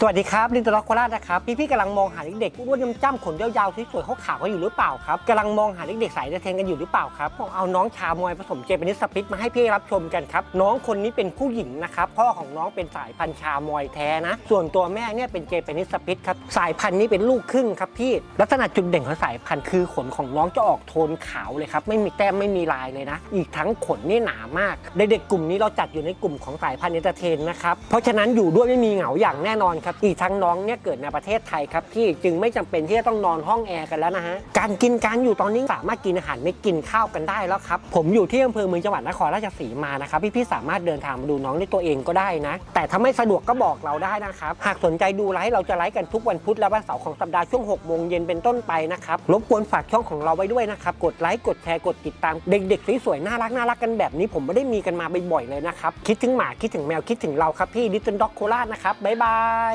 สวัสดีครับลินตล็อกโคราชนะครับ พี่ๆกำลังมองหาเด็กๆอ้วนๆจ้ำๆขนยาวๆสวยๆขาขาวๆกันอยู่หรือเปล่าครับกำลังมองหาเด็กๆสายเดเทนกันอยู่หรือเปล่าครับผมเอาน้องชาวมวยผสมเจแปนิสสปิทมาให้พี่รับชมกันครับน้องคนนี้เป็นผู้หญิงนะครับพ่อของน้องเป็นสายพันธุ์ชาวมวยแท้นะ ส่วนตัวแม่เนี่ยเป็นเจแปนิสสปิทครับสายพันธุ์นี้เป็นลูกครึ่งครับพี่ลักษณะจุดเด่นของสายพันธุ์คือขนของน้องจะออกโทนขาวเลยครับไม่มีแต้มไม่มีลายเลยนะ อีกทั้งขนนี่หนามากเด็กๆกลุ่มนี้เราจัดอยู่ในกลุ่มของสายพันธุ์เนเตอร์เทนนะครับเพราะฉะนั้นอยู่ด้วยไม่มีเหงาอย่างแน่นอนครับอีกทั้งน้องเนี่ยเกิดในประเทศไทยครับพี่จึงไม่จำเป็นที่จะต้องนอนห้องแอร์กันแล้วนะฮะการกินการอยู่ตอนนี้สามารถกินอาหารไม่กินข้าวกันได้แล้วครับผมอยู่ที่อำเภอเมืองจังหวัดนครราชสีมานะครับพี่ๆสามารถเดินทางมาดูน้องด้วยตัวเองก็ได้นะ แต่ถ้าไม่สะดวกก็บอกเราได้นะครับหากสนใจดูไลฟ์เราจะไลฟ์กันทุกวันพุธและวันเสาร์ของสัปดาห์ช่วง6โมงเย็นเป็นต้นไปนะครับรบกวนฝากช่องของเราไว้ด้วยนะครับกดไลค์กดแชร์กดติดตามเด็กๆสวยๆน่ารักน่ารักกันแบบนี้ผมไม่ได้มีกันมาบ่อยๆเลยนะครับคิดถึงหมาคิดถึงแมวคิดถึงเราครับพี่ดิจิตอลด็อกโคราชนะครับบ๊ายบาย